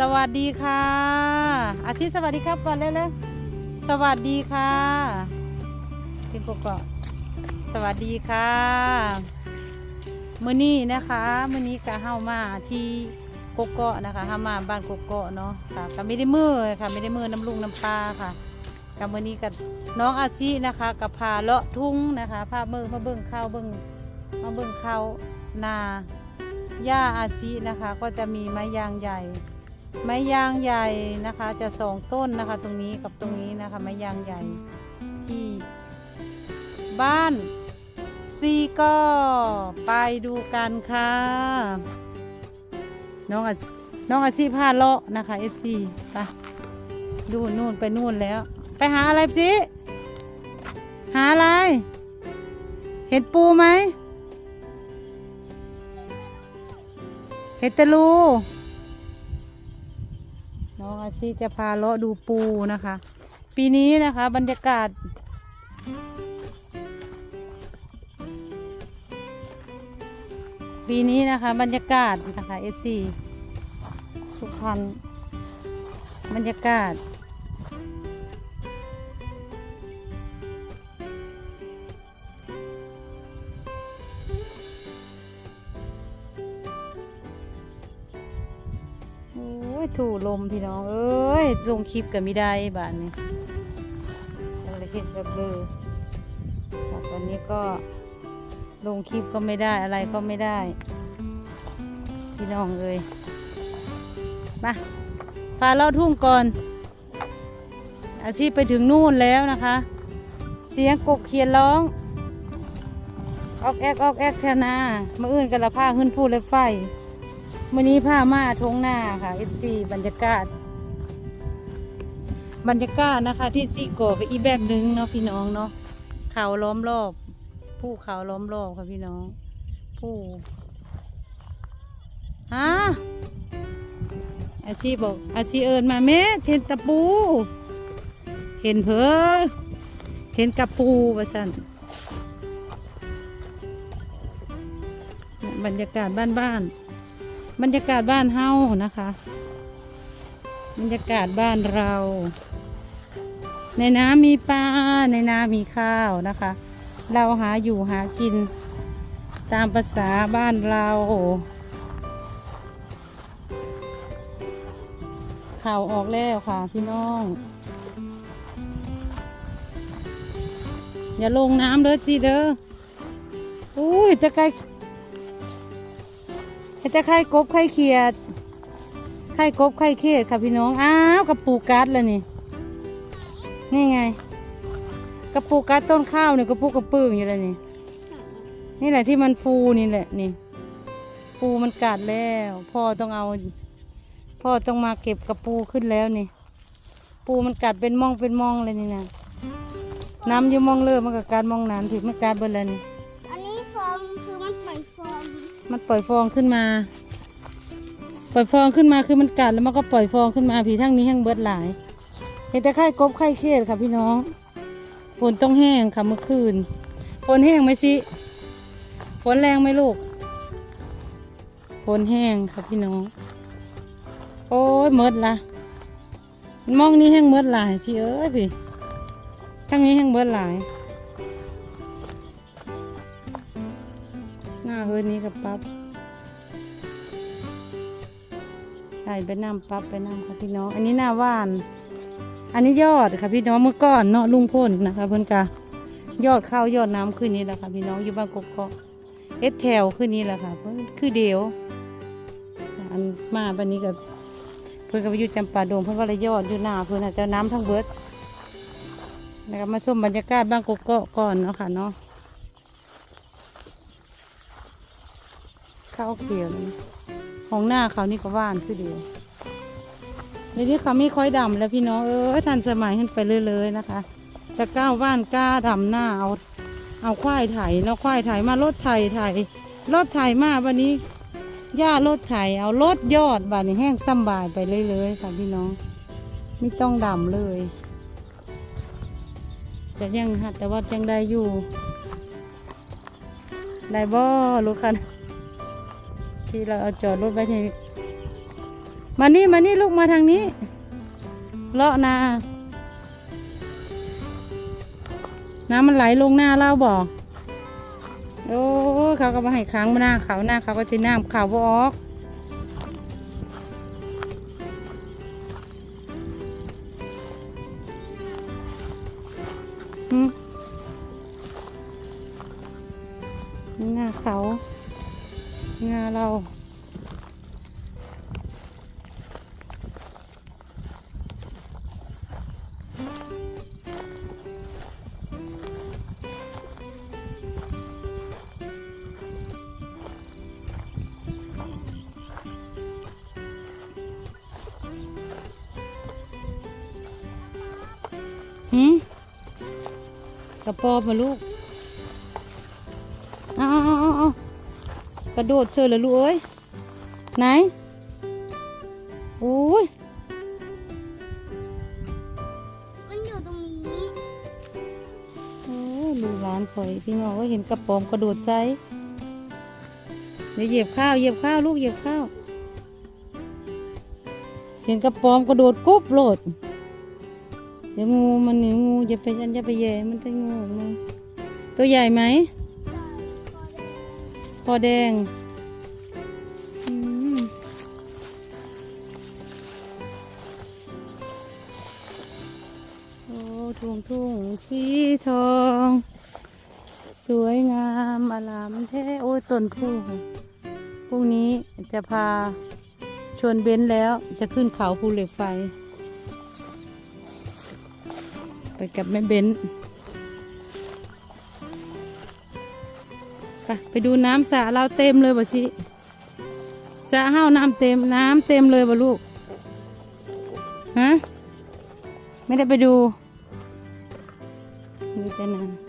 สวัสดีค่ะ อาชีพสวัสดีครับก่อนเร็วๆสวัสดีค่ะพี่กกกสวัสดีค่ะมื้อนี้นะคะมื้อนี้ก็เฮามาที่กกอกนะคะเฮามาบ้านกกอกเนาะค่ะก็ไม่ได้มือค่ะไม่ได้มือน้ำลุงน้ำปลาค่ะกับมื้อนี้กับน้องอาชีนะคะกับพาเลาะทุ่งนะคะพาเบิ่งมาเบิ่งข้าวเบิ่งมาเบิ่งข้าวนาหญ้าอาชีนะคะ ก็จะมีไม้ยางใหญ่ ไม้ยางใหญ่นะคะ จะสองต้นนะคะ ตรงนี้กับตรงนี้นะคะ ไม้ยางใหญ่ที่ บ้านซีก็ไปดูกันค่ะ น้องอาน้องอาชีพพาเลาะนะคะ FC ไปดูนู่นไปนู่นแล้ว ไปหาอะไรสิหาอะไร เห็ดปูไหมเห็ดตะลู อาชีจะพาเลาะดูปูนะคะ ปีนี้นะคะบรรยากาศ ปีนี้นะคะบรรยากาศนะคะ FC สุพรรณบรรยากาศ มพี่น้อง เอ้ย ลงคลิปกันไม่ได้บ้านนี้อะไรเห็นแบบเบลอแต่ตอนนี้ก็ลงคลิปก็ไม่ได้อะไรก็ไม่ได้ พี่น้องเอ้ยมาพาเราทุ่งก่อน อาชีพไปถึงนู่นแล้วนะคะ เสียงกบเขียนร้อง ออกแอกออกแอกแทนามาอื่นกันละผ้าขึ้นพูดเลยไฟ มื่อนี้ผ้ามาทงหน้าค่ะ F4 บรรยากาศ บรรยากาศนะคะ ที่ซีโกก็อีแบบนึงเนาะพี่น้องเนาะเขาล้อมรอบผู้เขาล้อมรอบค่ะพี่น้อง ผู้ฮะอาชีพบอกอาชีเอิญมาแม่เห็นตะปู เห็นเพอเห็นกับปูว่าสันบรรยากาศบ้านๆ บรรยากาศบ้านเฮานะคะ บรรยากาศบ้านเรา ในน้ำมีปลาในนามีข้าวนะคะ เราหาอยู่หากิน ตามภาษาบ้านเรา ข่าวออกแล้วค่ะพี่น้อง อย่าลงน้ำเด้อสิเด้ออุ้ยจะไกล เห็นแต่ไข่กบไข่เขียด ไข่กบไข่เขียดค่ะพี่น้อง อ้าวกระปูกัดแล้วนี่ นี่ไง กระปูกัดต้นข้าวเนี่ยกระปูกระปื้งอยู่แล้วนี่ นี่แหละที่มันฟูนี่แหละนี่ ปูมันกัดแล้ว พ่อต้องเอา พ่อต้องมาเก็บกระปูขึ้นแล้วนี่ ปูมันกัดเป็นมองเป็นมองเลยนี่นะน้ำอยู่มองเลิกมันก็กัดมองนั้นถึงมันกัดเบดแล้วนี่ มันปล่อยฟองขึ้นมา ปล่อยฟองขึ้นมาคือมันกัดแล้วมันก็ปล่อยฟองขึ้นมาผีทั้งนี้แห้งเบิดหลายเห็นแต่ไข่กบไข่เขียดค่ะพี่น้องฝนต้องแห้งค่ะเมื่อคืนฝนแห้งไหมชิฝนแรงไหมลูกฝนแห้งค่ะพี่น้อง โอ้ยเมดละมองนี้แห้งเมดหลายสิเอ้ยพี่ทั้งนี้แห้งเบิดหลาย ห้าเฮือนนี้กับปั๊บใส่ไปน้ำปั๊บไปน้ำค่ะพี่น้อง อันนี้หน้าว่าน อันนี้ยอดค่ะพี่น้องเมื่อก่อนเนาะลุงพ่นนะคะเพิ่อนกะยอดข้าวยอดน้ำขึ้นนี้แหละค่ะพี่น้องอยู่บ้านกกกเอสแถวขึ้นนี้แหละค่ะเพิ่อนคือเดียวอันมาบันนี้กับเพิ่อนก็ไปอยู่จำปาดงเพิ่อนว่าละยอดอยู่หน้าเพิ่นนะเจ้าน้ำทั้งเบิดนะครับมาชมบรรยากาศบ้านกกกก่อนเนาะค่ะเนาะ ข้าวเขียวนี่ของหน้าเขานี่ก็ว่านคือเดียวเดี๋ยวนี้เขาไม่ค่อยดำแล้วพี่น้องเออทันสมัยขึ้นไปเรื่อยๆนะคะจะก้าวว่านกล้าดำหน้าเอาเอาควายไถเนาะควายไถมารถไถไถรถไถมาวันนี้ย่ารถไถเอารถยอดบานนี้แห้งซ้ำบายไปเรื่อยๆค่ะพี่น้อง ไม่ต้องดำเลยแต่ยังฮะแต่ว่ายังได้อยู่ ได้บ่ลูกคัน ที่เราเอาจอดรถไว้ที่มานี่มานี่ลูกมาทางนี้ เลาะนา น้ำมันไหลลงหน้าเราบ่โอ้เขาก็มาให้ค้างมาหน้าเขาหน้าเขาก็จะน้ำเขาบออก หน้าเรา หืมกระปอบมาลูกอาเอาเอาเอา กระโดดเชิญเลยลูกเอ้ย ไหนโอ้ยมันอยู่ตรงนี้โอ้ยลูกหลานข่อยพี่น้องก็เห็นกระปอมกระโดดใส่เดี๋ยวเหยียบข้าวเหยียบข้าวลูกเหยียบข้าวเห็นกระปอมกระโดดกุ๊บโลดเดี๋ยวงูมันเดี๋ยวงูอย่าไปยันอย่าไปแย่มันจะงูออกมาตัวใหญ่ไหม คอแดงอืมโอ้ทุ่งทุ่งสีทอง สวยงามอลามแท้โอ้ยต้นผู้พรุ่งนี้จะพาชวนเบ้นแล้วจะขึ้นเขาภูเหล็กไฟ ไปกับแม่เบ้น ไปไปดูน้ำสระเราเต็มเลยบ่ชิสระห้าวน้ำเต็มน้ำเต็มเลยบ่ลูกฮะไม่ได้ไปดูดูแต่น้ำ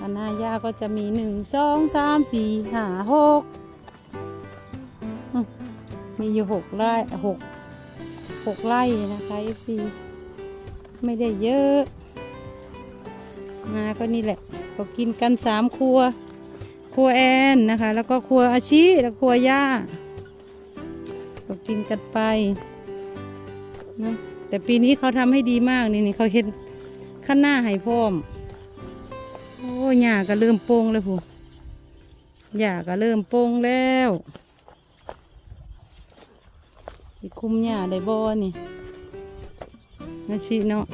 อันหน้าย่าก็จะมีหนึ่งสองสามสี่ห้าหกมมีอยู่หกไร่หกหกไร่นะคะ FC ไม่ได้เยอะ มาก็นี่แหละ ก็กินกันสามครัว ครัวแอนนะคะ แล้วก็ครัวอาชีแล้วครัวย่าก็กินกันไปนะแต่ปีนี้เขาทำให้ดีมากนี่นี่เขาเห็นข้างหน้าให้พร้อม โอ้หญ้าก็เริ่มโป่งเลยผู้หญ้าก็เริ่มโป่งแล้วสิคุมหญ้าได้บ่นี่นาชีเนาะ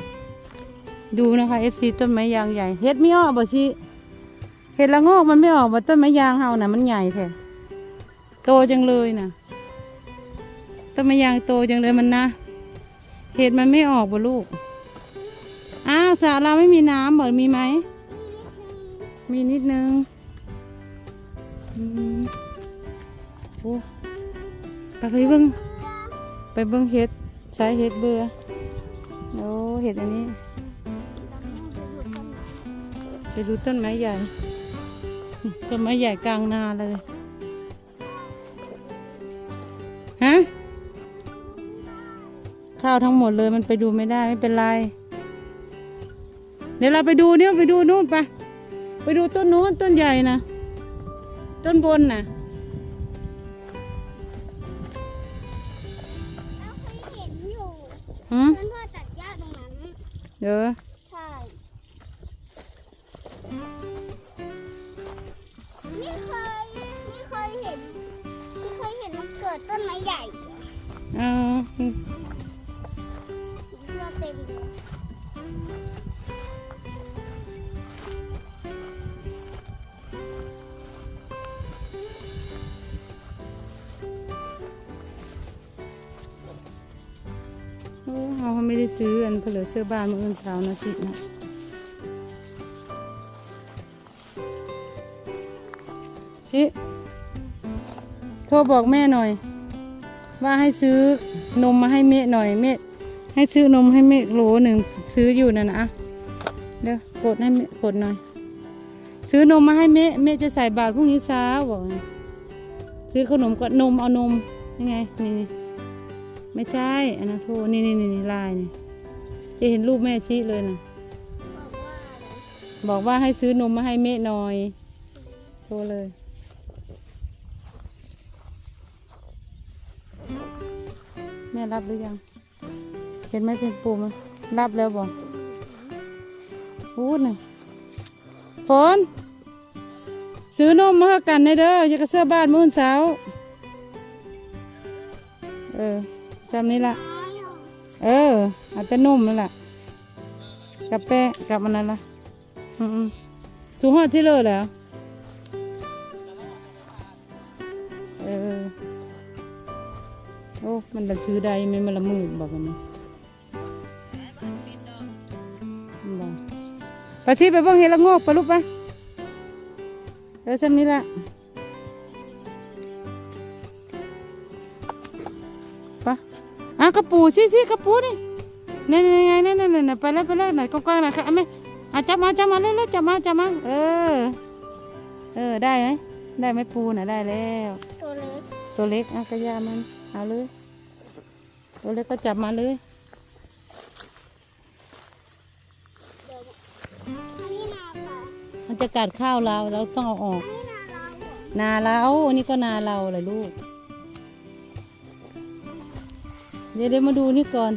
ดูนะคะ FC ต้นไม้ยางใหญ่เฮ็ดไม่ออกบ่ชีเห็ดละงอกมันไม่ออกบ่ต้นไม้ยางเฮาน่ะมันใหญ่แท้โตจังเลยน่ะต้นไม้ยางโตจังเลยมันนะเห็ดมันไม่ออกบ่ลูกอ้าวสระเราไม่มีน้ำบ่มีไหมมีนิดนึงอืมโอ้ไปไปเบิ้งไปเบิ้งเห็ดใช้เห็ดเบื่อโอ้เห็ดอันนี้ ไปดูต้นไม้ใหญ่นี่ต้นไม้ใหญ่กลางนาเลย ฮะ ข้าวทั้งหมดเลยมันไปดูไม่ได้ไม่เป็นไร เดี๋ยวเราไปดูเนี่ยไปดูนู่นไป ไปดูต้นนู้นต้นใหญ่นะ ต้นบนน่ะแล้วเคยเห็นอยู่หืมเพื่อนพ่อตัดหญ้าตรงนั้นเดี๋ยว นี่เคยนี่เคยเห็นนี่เคยเห็นมันเกิดต้นไม้ใหญ่เอาเลือเต็มเลยโอ้เราไม่ได้ซื้ออันเผลอเสื้อบ้านมื่อวันเสาร์นะสินะ ชิโทรบอกแม่หน่อย ว่าให้ซื้อนมมาให้เมะหน่อยเมะให้ซื้อนมให้เมะโหลหนึ่งซื้ออยู่นั่นนะเดี๋ยวกดให้เมะกดหน่อย ซื้อนมมาให้เมะเมะจะใส่บาตรพรุ่งนี้เช้าบอกซื้อขนมก่อนนมเอานมยังไงนี่นี่ไม่ใช่อันนั้นโทรนี่นี่นี่นี่ลายนี่จะเห็นรูปแม่ชี้เลยนะบอกว่าอะไรบอกว่าให้ซื้อนมมาให้เมะหน่อยโทรเลย แม่รับหรือยัง เห็นไหมเป็นปูมันรับแล้วบอกพูดน่ะฝนซื้อนมมาให้กันในเด้ออยากเสื้อบ้านมื้อวันสาร์เออจำนี้ละเอออาแต่นมนั่นแหละกับแป้กับมันนั่นละอืมๆถูกหอดที่เลยแล้ว โอ้ มันละซื้อได้ไหมมันละมื่นบอกมันนะบอกไปสิไปเบิ่งเห็ดละโงกไปลูกไปเออซ้ำนี้ละไปอะกระปูชี้ชี้กระปูนี่นี่นไงนี่นี่นี่ไปแล้วไปแล้วไหนกว้างๆหน่อยค่ะไหมอ่จับมาจับมาเร็วๆจับมาจับมา เออ เออได้ไหมได้ไหมปูน่ะได้แล้ว ตัวเล็กตัวเล็กอะกระยามัน เอาเลย ตัวเล็กก็จับมาเลยเดี๋ยวอันนี้นาค่ะมันจะกัดข้าวเราเราต้องเอาออกอันนี้นาเราเหรอนาเราอันนี้ก็นาเราเลยลูก เดี๋ยวเดี๋ยวมาดูนี่ก่อน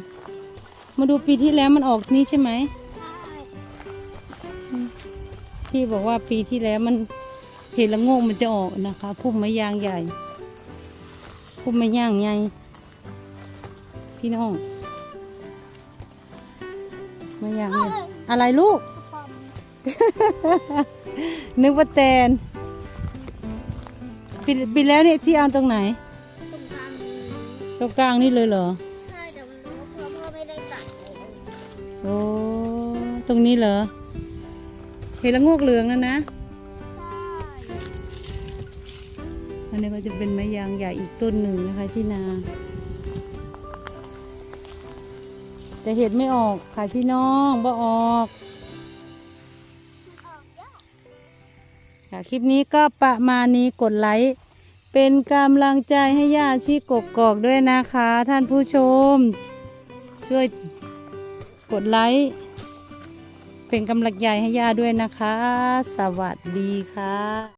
มาดูปีที่แล้วมันออกนี่ใช่ไหมใช่พี่บอกว่าปีที่แล้วมันเห็ดละโงกมันจะออกนะคะพุ่มไม้ยางใหญ่ พุ่มไม้ยางใหญ่พี่น้องไม้ยางใหญ่อะไรลูกความนึกว่าแตนปีปีแล้วเนี่ยที่เอาตรงไหนตรงกลางนี้ตรงกลางนี่เลยเหรอใช่แต่มันรู้เพราะพ่อไม่ได้ตัดเลยโอ้ตรงนี้เหรอเห็นละโงกเหลืองนั่นนะ อันนี้ก็จะเป็นไม้ยางใหญ่อีกต้นหนึ่งนะคะที่นา แต่เห็ดไม่ออกค่ะพี่น้องบ่ออกออกยากค่ะคลิปนี้ก็ประมาณนี้กดไลค์เป็นกำลังใจให้ย่าชีกกกอกด้วยนะคะ ท่านผู้ชม ช่วยกดไลค์เป็นกำลังใจให้ย่าด้วยนะคะ สวัสดีค่ะ